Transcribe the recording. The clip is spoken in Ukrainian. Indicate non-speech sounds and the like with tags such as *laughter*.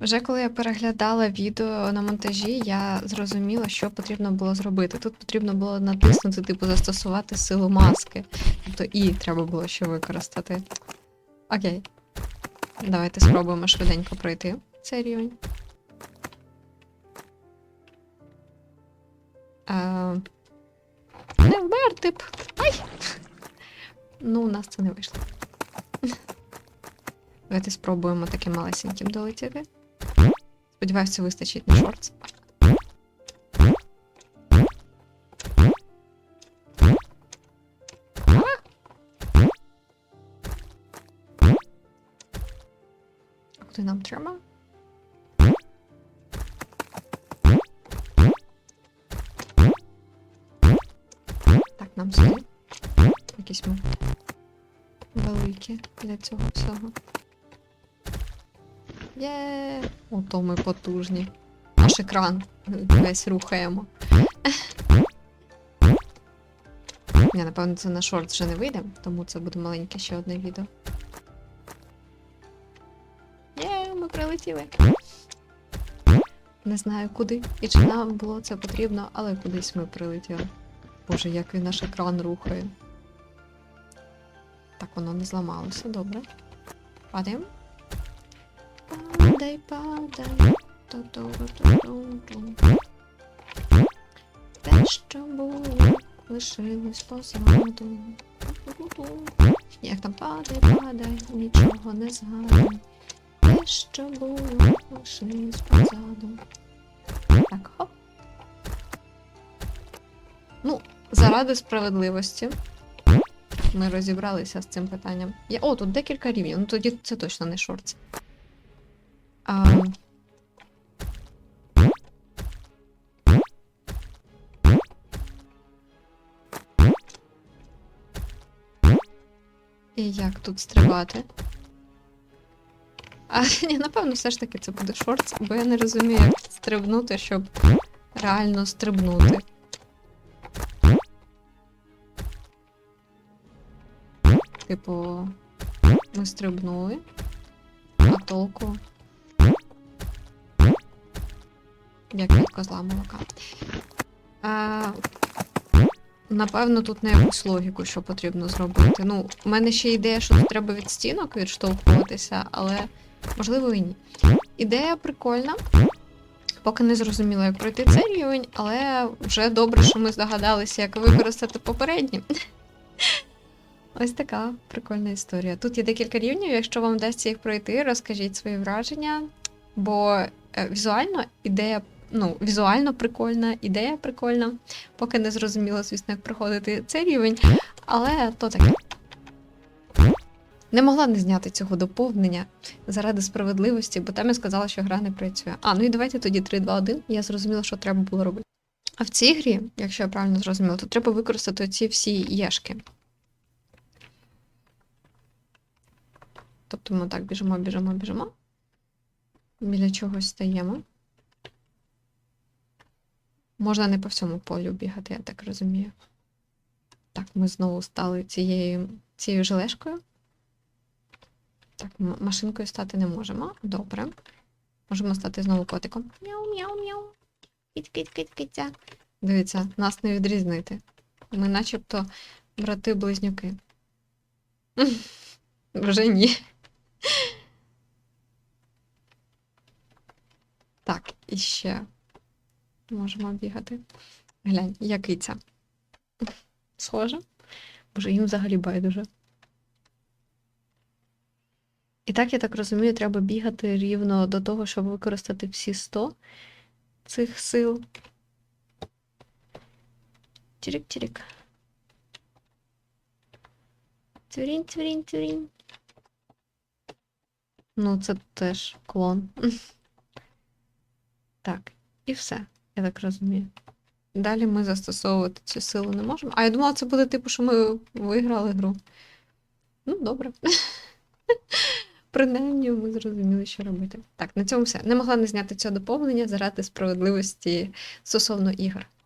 Вже коли я переглядала відео на монтажі, я зрозуміла, що потрібно було зробити. Тут потрібно було натиснути, типу, застосувати силу маски. Тобто і треба було ще використати. Окей. Давайте спробуємо швиденько пройти цей рівень. Е, Не вмерти б. Ай! Ну, у нас це не вийшло. Давайте спробуємо таким малесеньким долетіти. Сподіваюся, вистачить на шортс. А Куди нам треба? Так, нам сюди. Якісь ми великі для цього всього. Є. Ото ми потужні. Наш екран весь рухаємо. Ні, напевно, це на шорт вже не вийде, тому це буде маленьке ще одне відео. Є, ми прилетіли. Не знаю куди і чи нам було це потрібно, але кудись ми прилетіли. Боже, як він наш екран рухає. Так, воно не зламалося, добре. Падаємо. Падай, падай. Те, що було, лишилось позаду. Як там падай, падай, нічого не згадай. Те, що було, лишилось позаду. Так, хоп. Ну, заради справедливості. Ми розібралися з цим питанням. Я... О, тут декілька рівнів. Ну тоді це точно не шортс. А... І як тут стрибати? А, ні, напевно, все ж таки це буде шортс, бо я не розумію, як стрибнути, щоб реально стрибнути. Типу, ми стрибнули, а толку. Як від козла молока. А, напевно, тут на якусь логіку, що потрібно зробити. Ну, у мене ще ідея, що тут треба від стінок відштовхуватися, але можливо і ні. Ідея прикольна. Поки не зрозуміла, як пройти цей рівень, але вже добре, що ми здогадалися, як використати попередні. *laughs* Ось така прикольна історія. Тут є декілька рівнів. Якщо вам вдасться їх пройти, розкажіть свої враження. Бо е, візуально ідея, ну, візуально прикольна, ідея прикольна. Поки не зрозуміло, звісно, як проходити цей рівень, але то таке. Не могла не зняти цього доповнення заради справедливості, бо там я сказала, що гра не працює. А, ну і давайте тоді 3, 2, 1. Я зрозуміла, що треба було робити. А в цій грі, якщо я правильно зрозуміла, то треба використати ці всі єшки. Тобто ми так біжимо, біжимо, біжимо. Біля чогось стаємо. Можна не по всьому полю бігати, я так розумію. Так, ми знову стали цією, цією желешкою. Так, машинкою стати не можемо. Добре. Можемо стати знову котиком. Мяу, мяу, мяу. Кить, кить, кить, китя. Дивіться, нас не відрізнити. Ми начебто брати-близнюки. *laughs* Вже ні. Так, і ще можемо бігати. Глянь, я киця. Схоже? Боже, їм взагалі байдуже. І так, я так розумію, треба бігати рівно до того, щоб використати всі 100 цих сил. Тірік-тірік. Тюрінь, тюрінь, тюрінь. Ну, це теж клон. *laughs* Так, і все, я так розумію. Далі ми застосовувати цю силу не можемо. А я думала, це буде типу, що ми виграли гру. Ну, добре. *laughs* Принаймні, ми зрозуміли, що робити. Так, на цьому все. Не могла не зняти цього доповнення заради справедливості стосовно ігор.